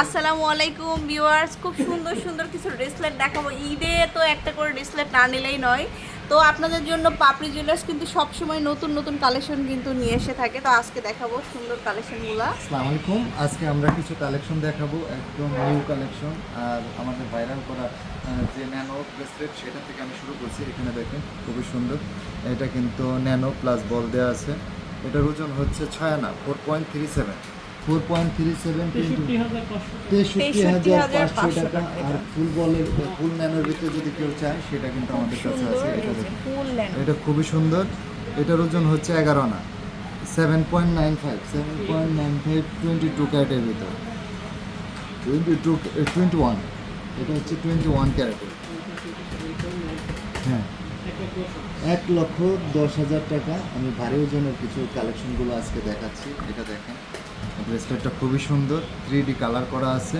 আসসালামু আলাইকুম ভিউয়ার্স, খুব সুন্দর সুন্দর কিছু ড্রেসলেট দেখাবো। ঈদে তো একটা করে ড্রেসলেট না নিলেই নয়। তো আপনাদের জন্য পাপড়ি জুয়েলার্স কিন্তু সবসময় নতুন নতুন কালেকশন কিন্তু নিয়ে এসে থাকে। তো আজকে দেখাবো সুন্দর কালেকশনগুলো আসসালামু আলাইকুম। আজকে আমরা কিছু কালেকশন দেখাবো, একদম নিউ কালেকশন আর আমাদের ভাইরাল করা যে ন্যানো ব্রেসলেট সেটা থেকে আমি শুরু করছি। এখানে দেখেন, খুবই সুন্দর। এটা কিন্তু ন্যানো প্লাস বল দেওয়া আছে। এটার ওজন হচ্ছে ছয় আনা four point three seven four point three seven তেষট্টি হাজার পাঁচশো টাকা। আর ফুল বলের ফুল ন্যানোর ভিতরে যদি কেউ চায় সেটা কিন্তু আমাদের কাছে আছে। এটা এটা খুবই সুন্দর। এটার ওজন হচ্ছে এগারো আনা। Seven point nine five seven point nine five twenty two ক্যারেটের ভিতর। টোয়েন্টি টু টোয়েন্টি ওয়ান এটা হচ্ছে টোয়েন্টি ওয়ান ক্যারেটের হ্যাঁ। এক লক্ষ দশ হাজার টাকা। আমি ভারী ওজনের কিছু কালেকশনগুলো আজকে দেখাচ্ছি। এটা দেখেন। ব্রেসলেটটা খুবই সুন্দর থ্রি ডি কালার করা আছে।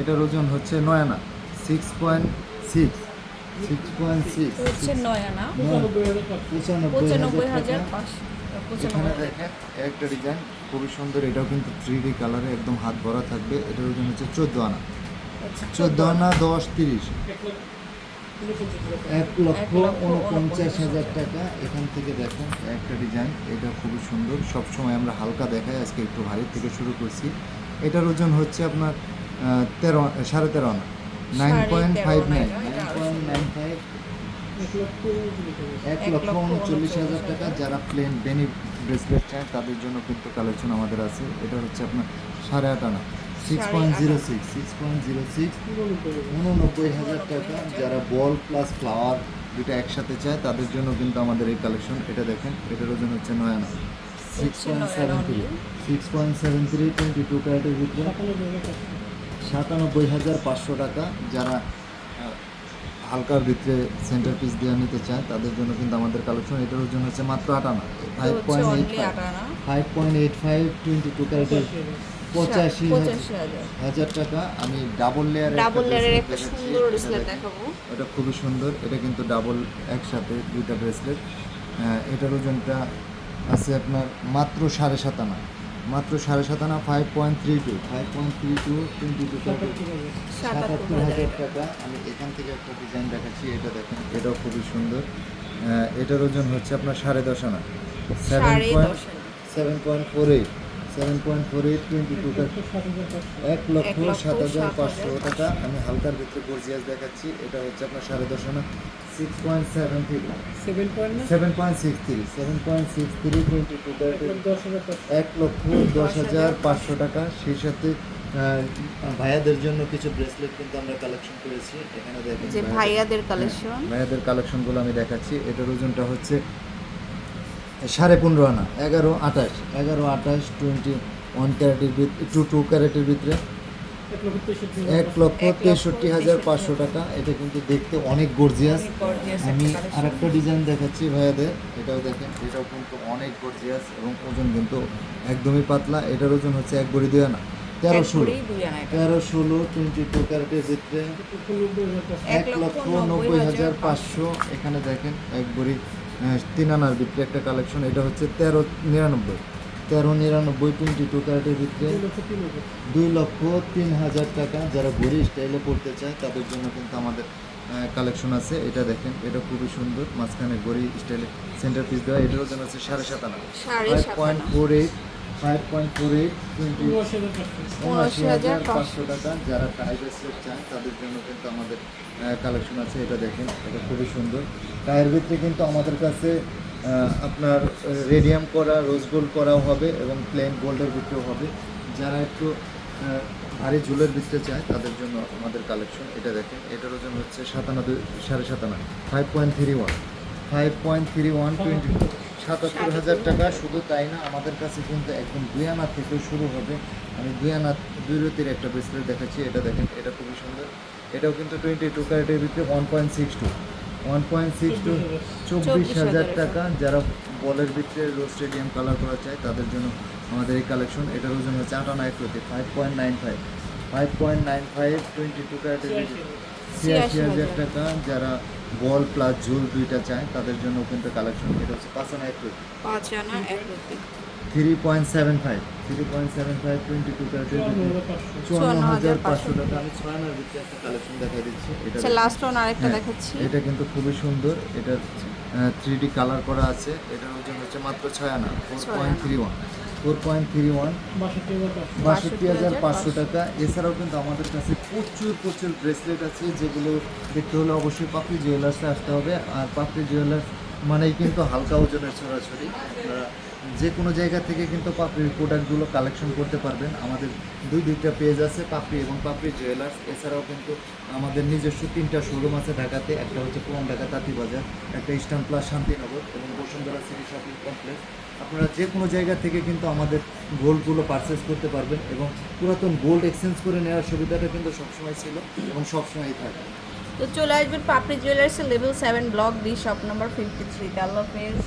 এটার ওজন হচ্ছে নয় আনা six point six six point six হচ্ছে নয় আনা পঁচানব্বই পঁচানব্বই হাজার হাজার এখানে দেখেন একটা ডিজাইন খুবই সুন্দর এটাও কিন্তু থ্রি ডি কালারে একদম হাত ভরা থাকবে। এটার ওজন হচ্ছে চোদ্দ আনা। আচ্ছা, চোদ্দ আনা দশ তিরিশ। এক লক্ষ উনপঞ্চাশ হাজার টাকা। এখান থেকে দেখেন একটা ডিজাইন এটা খুবই সুন্দর। সব সময় আমরা হালকা দেখাই আজকে একটু ভারী থেকে শুরু করছি। এটার ওজন হচ্ছে আপনার তেরো সাড়ে তেরো আনা। Nine point five nine nine point nine five এক লক্ষ উনচল্লিশ হাজার টাকা যারা প্লেন বেনি ব্রেসলেট চায় তাদের জন্য কিন্তু কালেকশন আমাদের আছে। এটা হচ্ছে আপনার সাড়ে আট আনা। Six point zero six six point zero six উননব্বই হাজার টাকা। যারা বল প্লাস ফ্লাওয়ার দুটো একসাথে চায় তাদের জন্য কিন্তু আমাদের এই কালেকশন এটা দেখেন এটার ওজন হচ্ছে নয় আনা। Six point seven three six point seven three twenty two ক্যারেটের ভিতরে। সাতানব্বই হাজার পাঁচশো টাকা। যারা হালকার ভিতরে সেন্টার পিস দিয়ে নিতে চায় তাদের জন্য কিন্তু আমাদের কালেকশন এটার ওজন হচ্ছে মাত্র আট আনা। Five point eight five five point eight five twenty two ক্যারেটের পঁচাশি হাজার টাকা। আমি ডাবল লেয়ার ডাবল লেয়ারের একটা সুন্দর ব্রেসলেট দেখাবো। এটা খুবই সুন্দর। এটা কিন্তু ডাবল একসাথে দুইটা ব্রেসলেট এটার ওজনটা আছে আপনার মাত্র সাড়ে সাত আনা। মাত্র সাড়ে সাত আনা five point three two five point three two twenty two সাতাত্তর হাজার। টাকা। আমি এখান থেকে একটা ডিজাইন দেখাচ্ছি। এটা দেখেন এটাও খুবই সুন্দর। এটার ওজন হচ্ছে আপনার সাড়ে দশ আনা। Seven point seven point four eight seven point four eight twenty two এক লক্ষ সাত হাজার পাঁচশো টাকা। আমি হালকার ভিতরে গর্জিয়াস দেখাচ্ছি। এটা হচ্ছে আপনার সাড়ে দশ আনা। Six point seven three seven point six three seven point six three twenty two এক লক্ষ দশ হাজার পাঁচশো। টাকা। সেই সাথে ভাইয়াদের জন্য কিছু ব্রেসলেট কিন্তু আমরা কালেকশন করেছি। এখানে দেখেন যে ভাইয়াদের- কালেকশন হ্যাঁ, ভাইয়াদের কালেকশনগুলো আমি দেখাচ্ছি। এটার ওজনটা হচ্ছে সাড়ে পনেরো আনা এগারো আঠাশ এগারো আঠাশ টোয়েন্টি ওয়ান ক্যারেটের ভিতরে টু টু ক্যারেটের ভিতরে। এক লক্ষ তেষট্টি হাজার পাঁচশো টাকা এটা কিন্তু দেখতে অনেক গর্জিয়াস আমি একটা ডিজাইন দেখাচ্ছি ভাইয়াদের এটাও দেখেন এটাও কিন্তু অনেক গর্জিয়াস এবং ওজন কিন্তু একদমই পাতলা। এটার ওজন হচ্ছে এক বড়ি দুই আনা তেরো ষোলো। তেরো ষোলো টোয়েন্টি টু ক্যারেটের ভিতরে এক লক্ষ নব্বই হাজার পাঁচশো। এখানে দেখেন এক বড়ি তিন আনার ভিতরে একটা কালেকশন এটা হচ্ছে তেরো নিরানব্বই। তেরো নিরানব্বই টোয়েন্টি টু ক্যারেটের ভিতরে দুই লক্ষ তিন হাজার। টাকা। যারা ঘড়ি স্টাইলে পড়তে চায় তাদের জন্য কিন্তু আমাদের কালেকশন আছে। এটা দেখেন এটা খুবই সুন্দর। মাঝখানে ঘড়ি স্টাইলে সেন্টার পিস দেওয়া। এটারও যেন আছে সাড়ে সাত আনা। Five point four eight five point four twenty উনআশি হাজার পাঁচশো টাকা যারা টাই ব্রেসলেট চায় তাদের জন্য কিন্তু আমাদের কালেকশন আছে। এটা দেখেন, এটা খুবই সুন্দর। টায়ের ভিতরে কিন্তু আমাদের কাছে আপনার রেডিয়াম করা রোজ গোল্ড করাও হবে এবং প্লেন গোল্ডের ভিতরেও হবে। যারা একটু ভারী ঝুলের ভিতরে চায়, তাদের জন্য আমাদের কালেকশন এটা দেখেন, এটার ওজন হচ্ছে সাতানব্বই, সাড়ে সাতান্ন five point three one five point three one twenty সাতাত্তর হাজার টাকা শুধু তাই না আমাদের কাছে কিন্তু একদম দুই আনা থেকে শুরু হবে। আমি দুই আনা দুই রতির একটা ব্রেসলেট দেখাচ্ছি এটা দেখেন এটা খুবই সুন্দর। এটাও কিন্তু টোয়েন্টি টু ক্যারেটের ভিতরে one point six two one point six two চব্বিশ হাজার টাকা। যারা বলের ভিতরে রোজ স্টেডিয়াম কালার করা চায় তাদের জন্য আমাদের এই কালেকশন এটার ওজন হচ্ছে আট আনা এক five point nine five five point nine five twenty two ক্যারেটের ভিতরে। ছিয়াশি হাজার টাকা যারা বল প্লাস ঝুল দুইটা চায় তাদের জন্য কিন্তু কালেকশন এটা হচ্ছে পাঁচ আনা এক রতি। পাঁচ আনা এক rupee three point seven five three point seven five twenty two ক্যারেটের চুয়ান্ন হাজার পাঁচশো। টাকা। আমি ছয় আনার ভিতরে একটা কালেকশন দেখা দিচ্ছি। এটা আচ্ছা লাস্ট ওয়ান আরেকটা হ্যাঁ, দেখাচ্ছি। এটা কিন্তু খুবই সুন্দর। এটা থ্রি ডি কালার করা আছে। এটার ওজন হচ্ছে মাত্র ছয় আনা four point three one four point three one বাষট্টি হাজার পাঁচশো। টাকা। এছাড়াও কিন্তু আমাদের কাছে প্রচুর প্রচুর ব্রেসলেট আছে যেগুলো দেখতে হলে অবশ্যই পাপড়ি জুয়েলার্সে আসতে হবে। আর পাপড়ি জুয়েলার্স মানেই কিন্তু হালকা ওজনের ছড়াছড়ি আপনারা যে কোনো জায়গা থেকে কিন্তু পাপড়ির প্রোডাক্টগুলো কালেকশন করতে পারবেন। আমাদের দুই দুইটা পেজ আছে, পাপড়ি এবং পাপড়ি জুয়েলার্স এছাড়াও কিন্তু আমাদের নিজস্ব তিনটা শোরুম আছে ঢাকাতে। একটা হচ্ছে পুরান ঢাকা তাঁতিবাজার একটা ইস্টার্ন প্লাস শান্তিনগর এবং বসুন্ধরা সিটি শপিং কমপ্লেক্স আপনারা যে কোনো জায়গা থেকে কিন্তু আমাদের গোল্ডগুলো পারচেস করতে পারবেন এবং পুরাতন গোল্ড এক্সচেঞ্জ করে নেওয়ার সুবিধাটা কিন্তু সবসময় ছিল এবং সবসময়ই থাকে তো চলে আসবেন পাপড়ি জুয়েলার্সের level seven block D shop number fifty থ্রিতে আল্লাহ হাফেজ